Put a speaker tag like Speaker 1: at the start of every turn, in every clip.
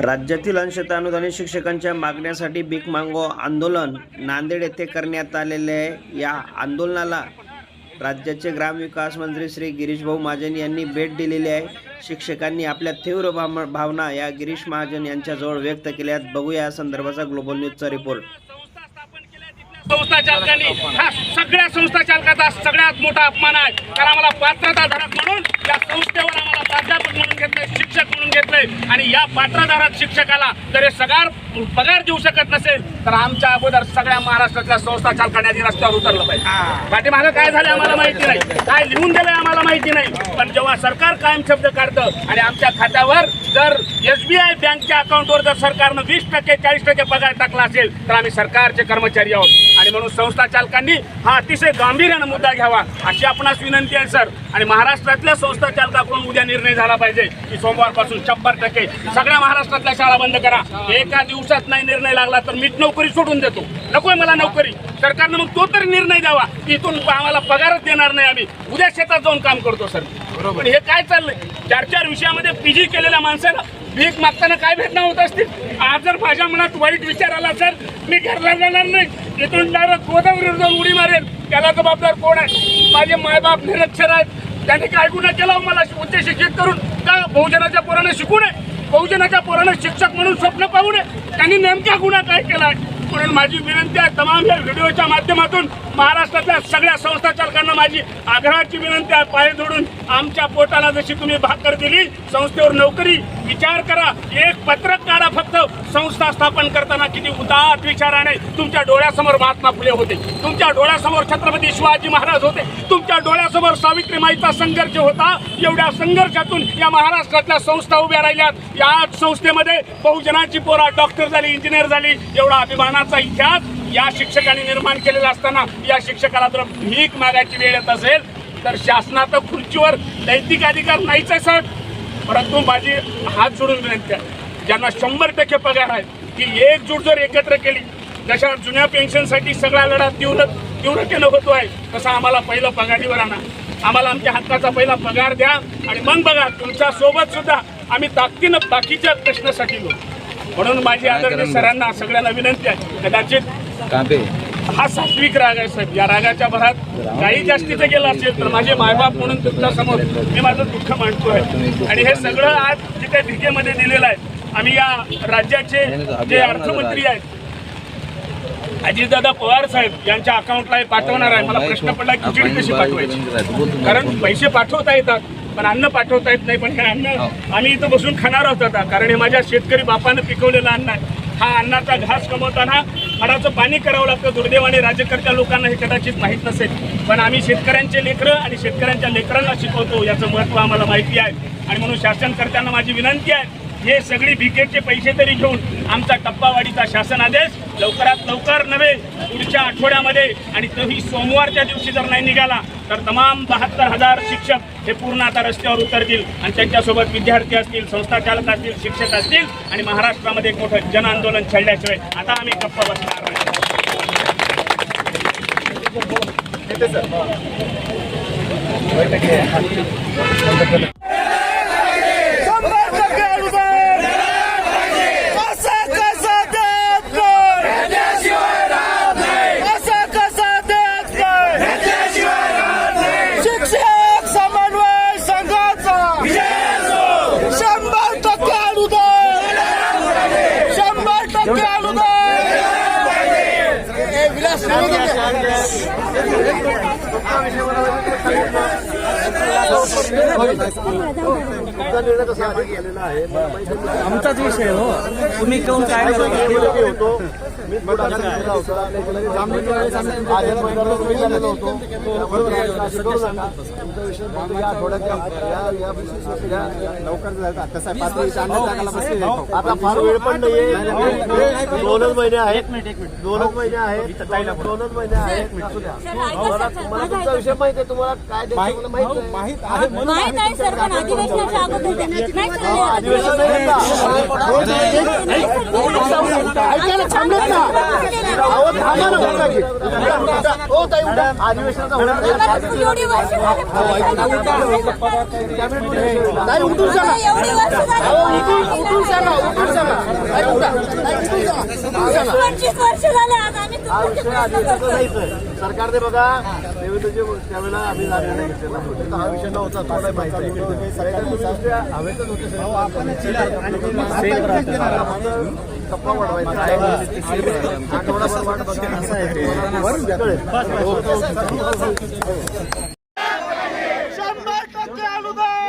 Speaker 1: राज्यातील अंशतः अनुदानित शिक्षकांच्या मागण्यासाठी भीक मागो आंदोलन नांदेड येथे करण्यात आलेले आहे. या आंदोलनाला राज्याचे ग्रामविकास मंत्री श्री गिरीशभाऊ महाजन यांनी भेट दिलेली आहे. शिक्षकांनी आपल्या तीव्र भाव भावना या गिरीश महाजन यांच्याजवळ व्यक्त केल्या आहेत बघूया या संदर्भाचा ग्लोबल न्यूजचा रिपोर्ट.
Speaker 2: संस्था चालकांनी. हा सगळ्या संस्था चालकाचा सगळ्यात मोठा अपमान आहे. कारण आम्हाला पात्रताधारक म्हणून या संस्थेवर आम्हाला प्राध्यापक म्हणून घेतलंय शिक्षक म्हणून घेतलंय. आणि या पात्रधारक शिक्षकाला जर हे सगळा पगार देऊ शकत नसेल तर आमच्या अगोदर सगळ्या महाराष्ट्रातल्या संस्था चालकांनी आधी रस्त्यावर उतरलं पाहिजे. पाठीमागं काय झालं आम्हाला माहिती नाही. काय लिहून दिलंय आम्हाला माहिती नाही. पण जेव्हा सरकार कायम शब्द काढतं आणि आमच्या खात्यावर जर एसबीआय बँकच्या अकाउंटवर जर सरकारनं वीस टक्के चाळीस टक्के पगार टाकला असेल तर आम्ही सरकारचे कर्मचारी आहोत. आणि म्हणून संस्था चालकांनी हा अतिशय गांभीर्यानं मुद्दा घ्यावा अशी आपणास विनंती आहे सर. आणि महाराष्ट्रातल्या संस्था चालकाकडून उद्या निर्णय झाला पाहिजे की सोमवारपासून शंभर टक्के सगळ्या महाराष्ट्रातल्या शाळा बंद करा. एका दिवसात नाही निर्णय लागला तर मीच नोकरी सोडून देतो. नकोय मला नोकरी. सरकारनं मग तो तरी निर्णय द्यावा. की इथून आम्हाला पगारच देणार नाही आम्ही. उद्या शेतात जाऊन काम करतो सर. पण हे काय चाललंय? चार चार विषयामध्ये पीजी केलेल्या माणसाला भीक मागताना काय भेटणार होत असतील? आज जर माझ्या मनात वाईट विचार आला सर मी घरला जाणार नाही. इथून डायरेक्ट गोदावरीवर जाऊन उडी मारेल त्याला जबाबदार कोण आहे? माझे मायबाप निरक्षर आहेत. त्यांनी काय गुन्हा केला? मला उच्च शिक्षित करून का बहुजनाच्या पोरानं शिकू नये? बहुजनाच्या पोरानं शिक्षक म्हणून स्वप्न पाहू नये? त्यांनी नेमका गुन्हा काय केला म्हणून माझी विनंती आहे तमाम या व्हिडिओच्या माध्यमातून महाराष्ट्रातल्या सगळ्या संस्था चालकांना माझी आग्रहाची विनंती आहे पाय जोडून आमच्या पोटाला जशी तुम्ही भाकर दिली संस्थेवर नोकरी विचार करा. एक पत्रक काढा फक्त. संस्था स्थापन करताना किती उदाट विचाराने तुमच्या डोळ्यासमोर महात्मा फुले होते. तुमच्या डोळ्यासमोर छत्रपती शिवाजी महाराज होते. तुमच्या डोळ्यासमोर सावित्रीमाईचा संघर्ष होता. एवढ्या संघर्षातून या महाराष्ट्रातल्या संस्था उभ्या राहिल्यात. या संस्थेमध्ये बहुजनाची पोरा डॉक्टर झाली इंजिनियर झाली. एवढा अभिमानाचा इतिहास. या शिक्षकांनी निर्माण केलेला असताना या शिक्षकाला जर भीक मागायची वेळ येत असेल तर शासनाचं खुर्चीवर नैतिक अधिकार नाहीच आहे सर परंतु माझी हात जोडून विनंती आहे ज्यांना शंभर टक्के पगार आहे ती एकजूट जर एकत्र केली जशा जुन्या पेन्शनसाठी सगळा लढा तीव्र तीव्रतेनं होतो आहे तसा आम्हाला पहिलं पगारीवर आणा. आम्हाला आमच्या हक्काचा पहिला पगार द्या आणि मग बघा तुमच्यासोबत सुद्धा आम्ही ताकदीनं बाकीच्या प्रश्नासाठी घेऊ म्हणून माझी आदरणीय सरांना सगळ्यांना विनंती आहे कदाचित हा सात्विक राग आहे साहेब. या रागाच्या भरात काही जास्तीचं गेलं असेल तर माझे मायबाप म्हणून तुमच्यासमोर मी माझं दुःख मांडतोय. आणि हे सगळं आज जे काही भिकेमध्ये दिलेलं आहे आम्ही या राज्याचे जे अर्थमंत्री आहेत अजितदादा पवार साहेब यांच्या अकाउंटला हे पाठवणार आहे. मला प्रश्न पडला खिचडी कशी पाठवायची? कारण पैसे पाठवता येतात. पण अन्न पाठवता येत नाही पण हे अन्न आम्ही इथं बसून खाणार आहोत आता. कारण हे माझ्या शेतकरी बापानं पिकवलेलं अन्न आहे. हा अन्नाचा घास कमवताना हाडाचं पाणी करावं लागतं. दुर्दैवाने राज्यकर्त्या लोकांना हे कदाचित माहीत नसेल. पण आम्ही शेतकऱ्यांचे लेकरं आणि शेतकऱ्यांच्या लेकरांना शिकवतो. याचं महत्त्व आम्हाला माहिती आहे. आणि म्हणून शासनकर्त्यांना माझी विनंती आहे हे सगळी भिकेचे पैसे तरी घेऊन आमचा टप्पावाडीचा शासन आदेश लवकरात लवकर नव्हे पुढच्या आठवड्यामध्ये. आणि तोही सोमवारच्या दिवशी जर नाही निघाला तर तमाम बहात्तर हजार शिक्षक हे पूर्ण आता रस्त्यावर उतरतील. आणि त्यांच्यासोबत विद्यार्थी असतील संस्था चालक असतील शिक्षक असतील. आणि महाराष्ट्रामध्ये एक मोठं जन आंदोलन छेडल्याशिवाय आता आम्ही गप्पा बसणार नाही
Speaker 3: शंभर टक्के अनुदान असं कसं देत नाही असं कसं देत नाही शिक्षक समन्वय संघाचा शंभर टक्के अनुदान शंभर टक्के
Speaker 4: आमचाच विषय हो. तुम्ही कोण काय करता?
Speaker 5: आता फार वेळ पण नाहीये दोनच महिने आहेत दोनच महिने आहेत दोनच महिने आहेत मला तुमचा विषय माहिती आहे तुम्हाला काय द्यायचं माहीत आहे. अधिवेशन नाही. हो नाही.
Speaker 6: एवढी वर्ष झाली.
Speaker 5: ताई उठून सांगा
Speaker 6: एवढी वर्ष झाली.
Speaker 5: अहो उठून उठून सांगा उठून सांगा
Speaker 6: पंचवीस वर्ष झाले आज आम्ही
Speaker 5: हा
Speaker 6: तुमचे
Speaker 5: विषय आधी
Speaker 6: प्रश्न करतोय.
Speaker 5: जायचं सरकारने बघा त्यावेळेला आम्ही हा निर्णय घेतलेला होता. हा विषय नव्हता तुम्हाला माहिती आहे. हवेतच होते सगळे. टप्पा वाढवायचा आहे. आठवडाभर वाट बघा. कळेल.
Speaker 3: शंभर टक्के अनुदान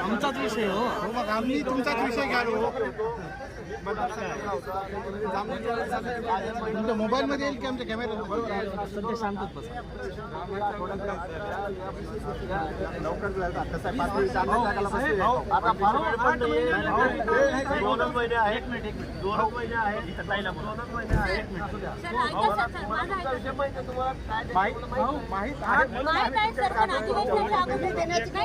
Speaker 4: आमचाच विषय हो
Speaker 3: आम्ही तुमचाच विषय घ्यालो मोबाईल मध्ये येईल की आमच्या कॅमेरा
Speaker 4: सध्या शांतच बसा
Speaker 5: आता फार वेळ पण नाहीये. दोनच महिने दोनच दोनच आहे तुम्हाला माहिती आहे?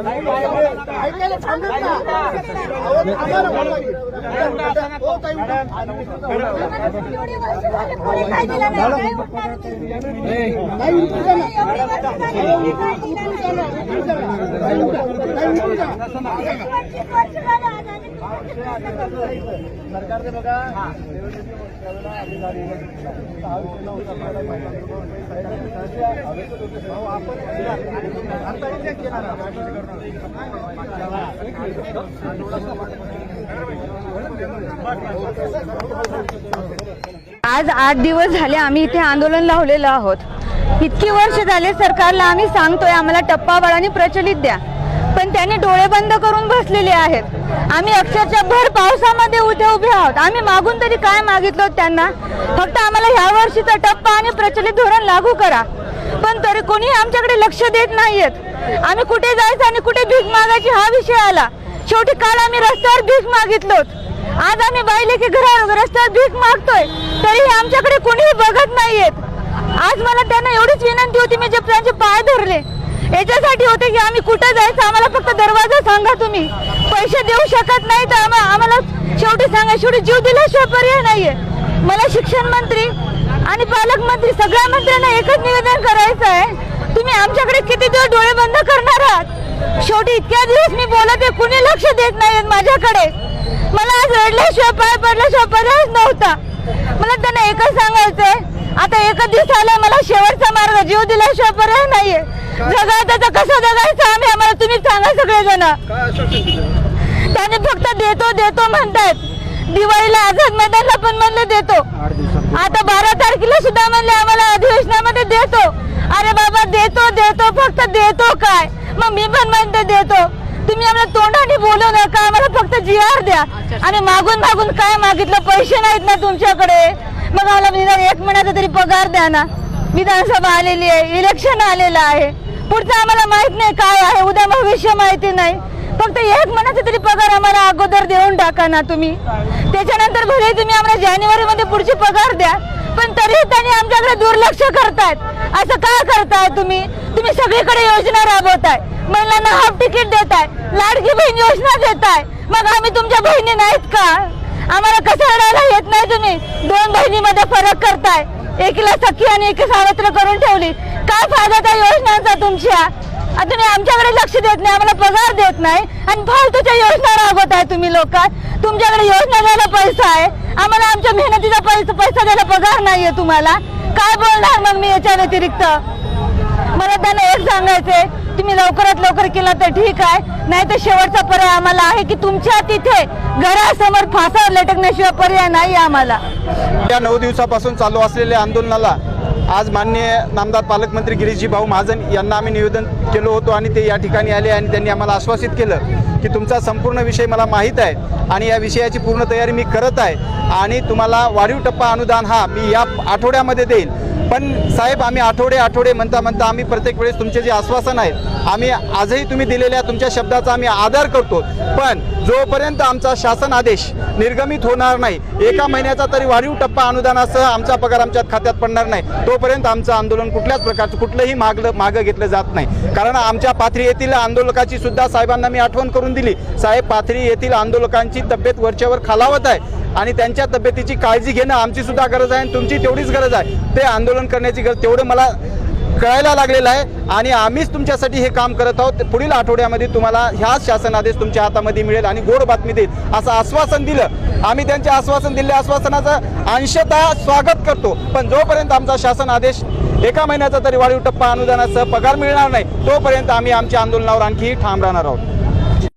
Speaker 6: कोणी नाही. नाही.
Speaker 5: सरकारने बघा त्यावेळेला आम्ही हा विषय नव्हता.
Speaker 7: आज आठ दिवस झाले आम्ही इथे आंदोलन लावलेलं आहोत इतकी वर्ष झाले सरकारला आम्ही सांगतोय आम्हाला टप्पावाळाने प्रचलित द्या पण त्यांनी डोळे बंद करून बसलेले आहेत. आम्ही अक्षरशः भर पावसामध्ये उभे उभे आहोत. आम्ही मागून तरी काय मागितलं त्यांना? फक्त आम्हाला ह्या वर्षीचा टप्पा आणि प्रचलित धोरण लागू करा. पण तरी कोणी आमच्याकडे लक्ष देत नाहीयेत. आम्ही कुठे जायचं आणि कुठे भीक मागायची हा विषय आला. शेवटी काल आम्ही रस्त्यावर भीक मागितलोत आज आम्ही बाईले की घरा रस्त्यावर भीक मागतोय. तरीही आमच्याकडे कोणीही बघत नाहीयेत. आज मला त्यांना एवढीच विनंती होती मी जे त्यांचे पाय धरले. याच्यासाठी होते की आम्ही कुठं जायचं? आम्हाला फक्त दरवाजा सांगा तुम्ही. पैसे देऊ शकत नाही तर आम्हा- आम्हाला शेवटी सांगा शेवटी जीव दिल्याशिवाय पर्याय नाहीये. मला शिक्षण मंत्री आणि पालकमंत्री सगळ्या मंत्र्यांना एकच निवेदन करायचं आहे. तुम्ही आमच्याकडे किती दिवस डोळे बंद करणार आहात? शेवटी इतक्या दिवस मी बोलते कुणी लक्ष देत नाहीयेत माझ्याकडे. मला आज रडल्याशिवाय पाय पडल्याशिवाय पर्यायच नव्हता. मला त्यांना एकच सांगायचंय आता एकच दिवस आलाय मला शेवटचा मार्ग जीव दिल्याशिवाय पर्याय नाहीये. जगायचं तर कसं जगायचं? आम्ही आम्हाला तुम्ही सांगा सगळेजण. त्याने फक्त देतो देतो म्हणतायत. दिवाळीला आझाद मैदानला पण म्हणले देतो. आता बारा तारखेला सुद्धा म्हणले आम्हाला अधिवेशनामध्ये देतो. अरे बाबा देतो देतो फक्त देतो काय? मग मी पण म्हणते देतो. तुम्ही आम्हाला तोंडाने बोलू नका आम्हाला फक्त जी आर द्या आणि मागून मागून काय मागितलं? पैसे नाहीत ना तुमच्याकडे. मग आम्हाला निदान एक महिन्याचा तरी पगार द्या ना. विधानसभा आलेली आहे इलेक्शन आलेलं आहे. पुढचं आम्हाला माहीत नाही काय आहे उद्या भविष्य माहिती नाही. फक्त एक महिन्याचा तरी पगार आम्हाला अगोदर देऊन टाका ना तुम्ही. त्याच्यानंतर भले तुम्ही आम्हाला जानेवारी मध्ये पुढची पगार द्या पण तरीही त्यांनी आमच्याकडे दुर्लक्ष करतायत. असं का करताय तुम्ही? तुम्ही सगळीकडे योजना राबवताय. महिलांना हाफ तिकीट देताय लाडकी बहीण योजना देताय. मग आम्ही तुमच्या बहिणी नाहीत का? आम्हाला कसं रडायला येत नाही तुम्ही? दोन बहिणीमध्ये फरक करताय. एकीला सखी आणि एकी सावत्र करून ठेवली. काय फायदा त्या योजनांचा तुमच्या? आता तुम्ही आमच्याकडे लक्ष देत नाही आम्हाला पगार देत नाही. आणि फालतूच्या योजना आहे तुम्ही लोक. तुमच्याकडे योजना द्यायला पैसा आहे. आम्हाला आमच्या मेहनतीचा पैसा पैसा द्यायला पगार नाहीये तुम्हाला. काय बोलणार मग मी याच्या व्यतिरिक्त? मला त्यांना एक सांगायचंय तुम्ही लवकरात लवकर केला तर ठीक आहे. नाही तर शेवटचा पर्याय आम्हाला आहे की तुमच्या तिथे घरासमोर फासावर लटकण्याशिवाय पर्याय नाही आम्हाला.
Speaker 8: या नऊ दिवसापासून चालू असलेल्या आंदोलनाला आज माननीय नामदार पालकमंत्री गिरीशजी भाऊ महाजन यांना आम्ही निवेदन केलो होतो आणि ते या ठिकाणी आले आणि त्यांनी आम्हाला आश्वासित केलं की तुमचा संपूर्ण विषय मला माहीत आहे आणि या विषयाची पूर्ण तयारी मी करत आहे आणि तुम्हाला वाढीव टप्पा अनुदान हा मी या आठवड्यामध्ये देईल पण साहेब आम्ही आठवडे आठवडे म्हणता म्हणता आम्ही प्रत्येक वेळेस तुमचे जे आश्वासन आहे आम्ही आजही तुम्ही दिलेल्या तुमच्या शब्दाचा आम्ही आदर करतो. पण जोपर्यंत आमचा शासन आदेश निर्गमित होणार नाही एका महिन्याचा तरी वाढीव टप्पा अनुदानासह आमचा पगार आमच्या खात्यात पडणार नाही तोपर्यंत आमचं आंदोलन कुठल्याच प्रकारचं कुठलंही मागलं मागं घेतलं जात नाही. कारण आमच्या पाथरी येथील आंदोलकाची सुद्धा साहेबांना मी आठवण करून दिली. साहेब पाथरी येथील आंदोलकांची तब्येत वरच्यावर खालावत आहे. आणि त्यांच्या तब्येतीची काळजी घेणं आमची सुद्धा गरज आहे आणि तुमची तेवढीच गरज आहे. ते आंदोलन करण्याची गरज तेवढं मला कळायला लागलेलं आहे. आणि आम्हीच तुमच्यासाठी हे काम करत आहोत. पुढील आठवड्यामध्ये तुम्हाला ह्याच शासन आदेश तुमच्या हातामध्ये मिळेल आणि गोड बातमी देईल. असं आश्वासन दिलं. आम्ही त्यांचे आश्वासन दिले. आश्वासनाचं अंशतः स्वागत करतो. पण जोपर्यंत आमचा शासन आदेश एका महिन्याचा तरी वाढीव टप्पा अनुदानासह पगार मिळणार नाही तोपर्यंत आम्ही आमच्या आंदोलनावर आणखी ठाम राहणार आहोत.